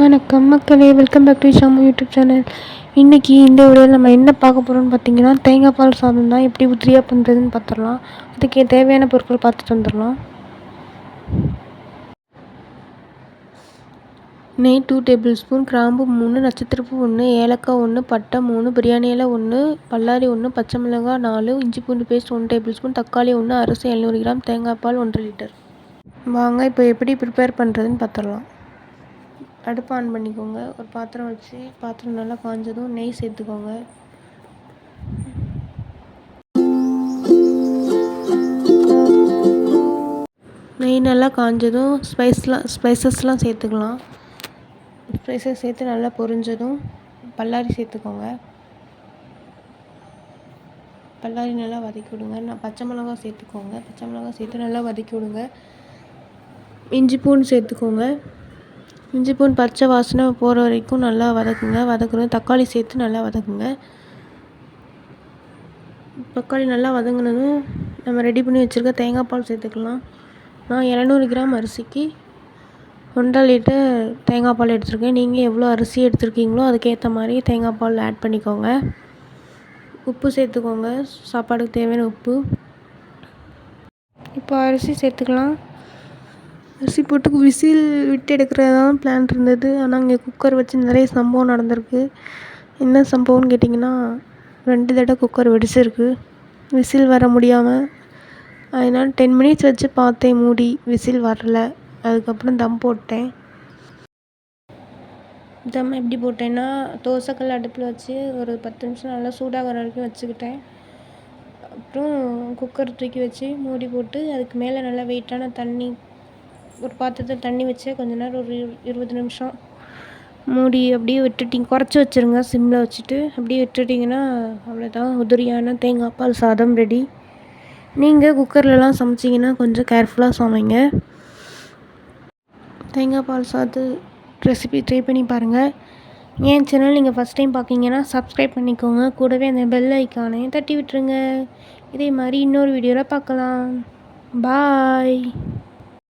வணக்கம் மக்களே welcome back to Shamu YouTube channel இன்றைக்கி இந்த வீடியோவில் நம்ம என்ன பார்க்க போகிறோம்னு பார்த்தீங்கன்னா தேங்காய் பால் சாதம் தான் எப்படி உதிரியாக பண்ணுறதுன்னு பார்த்துடலாம். அதுக்கு தேவையான பொருட்கள் பார்த்துட்டு வந்துடலாம். நெய் டூ டேபிள் ஸ்பூன் கிராம்பு மூணு நட்சத்திரப்பு ஒன்று ஏலக்காய் ஒன்று பட்டை மூணு பிரியாணி இலை ஒன்று பல்லாரி ஒன்று பச்சை மிளகாய் நாலு இஞ்சி பூண்டு பேஸ்ட் ஒன் டேபிள் ஸ்பூன் தக்காளி ஒன்று அரிசி எழுநூறு கிராம் தேங்காய் பால் ஒன்றரை லிட்டர் வாங்க இப்போ எப்படி ப்ரிப்பேர் பண்ணுறதுன்னு பார்த்துடலாம். அடுப்பு ஆன் பண்ணிக்கோங்க. ஒரு பாத்திரம் வச்சு பாத்திரம் நல்லா காஞ்சதும் நெய் சேர்த்துக்கோங்க. நெய் நல்லா காஞ்சதும் ஸ்பைஸ்லாம் ஸ்பைசஸ்லாம் சேர்த்துக்கலாம். ஸ்பைசஸ் சேர்த்து நல்லா பொரிஞ்சதும் பல்லாரி சேர்த்துக்கோங்க. பல்லாரி நல்லா வதக்கி விடுங்க. நான் பச்சை மிளகா சேர்த்துக்கோங்க. பச்சை மிளகா சேர்த்து நல்லா வதக்கி விடுங்க. இஞ்சி பூண்டு சேர்த்துக்கோங்க. இஞ்சி பூண்டு பச்சை வாசனை போகிற வரைக்கும் நல்லா வதக்குங்க. வதக்கணும் தக்காளி சேர்த்து நல்லா வதக்குங்க. தக்காளி நல்லா வதங்கினதும் நம்ம ரெடி பண்ணி வச்சுருக்க தேங்காய் பால் சேர்த்துக்கலாம். நான் இரநூறு கிராம் அரிசிக்கு ஒன்றரை லிட்டர் தேங்காய் பால் எடுத்திருக்கேன். நீங்கள் எவ்வளோ அரிசி எடுத்துருக்கீங்களோ அதுக்கேற்ற மாதிரி தேங்காய் பால் ஆட் பண்ணிக்கோங்க. உப்பு சேர்த்துக்கோங்க. சாப்பாடுக்கு தேவையான உப்பு. இப்போ அரிசி சேர்த்துக்கலாம். அரிசி போட்டு விசில் விட்டு எடுக்கிறதான் பிளான் இருந்தது. ஆனால் இங்கே குக்கர் வச்சு நிறைய சம்பவம் நடந்திருக்கு. என்ன சம்பவம்னு கேட்டிங்கன்னா ரெண்டு தடவை குக்கர் வெடிச்சிருக்கு. விசில் வர முடியாமல் அதனால் டென் மினிட்ஸ் வச்சு பார்த்தேன் மூடி விசில் வரல. அதுக்கப்புறம் தம் போட்டேன். தம் எப்படி போட்டேன்னா தோசைக்கல் அடுப்பில் வச்சு ஒரு பத்து நிமிஷம் நல்லா சூடாக வர வரைக்கும் வச்சுக்கிட்டேன். அப்புறம் குக்கர் தூக்கி வச்சு மூடி போட்டு அதுக்கு மேலே நல்லா வெயிட்டான தண்ணி ஒரு பாத்திரத்தில் தண்ணி வச்சு கொஞ்ச நேரம் ஒரு இருபது நிமிஷம் மூடி அப்படியே விட்டுட்டிங்க. குறைச்சி வச்சுருங்க. சிம்மில் வச்சுட்டு அப்படியே விட்டுட்டிங்கன்னா அவ்வளோதான் உதிரியான தேங்காய் பால் சாதம் ரெடி நீங்கள் குக்கர்லலாம் சமைச்சிங்கன்னா கொஞ்சம் கேர்ஃபுல்லாக சமைங்க. தேங்காய் பால் சாதம் ரெசிபி ட்ரை பண்ணி பாருங்கள் என் சேனல் நீங்கள் ஃபஸ்ட் டைம் பார்க்கிங்கன்னா சப்ஸ்கிரைப் பண்ணிக்கோங்க. கூடவே அந்த பெல் ஐக்கானையும் தட்டி விட்டுருங்க. இதே மாதிரி இன்னொரு வீடியோவில் பார்க்கலாம் பாய்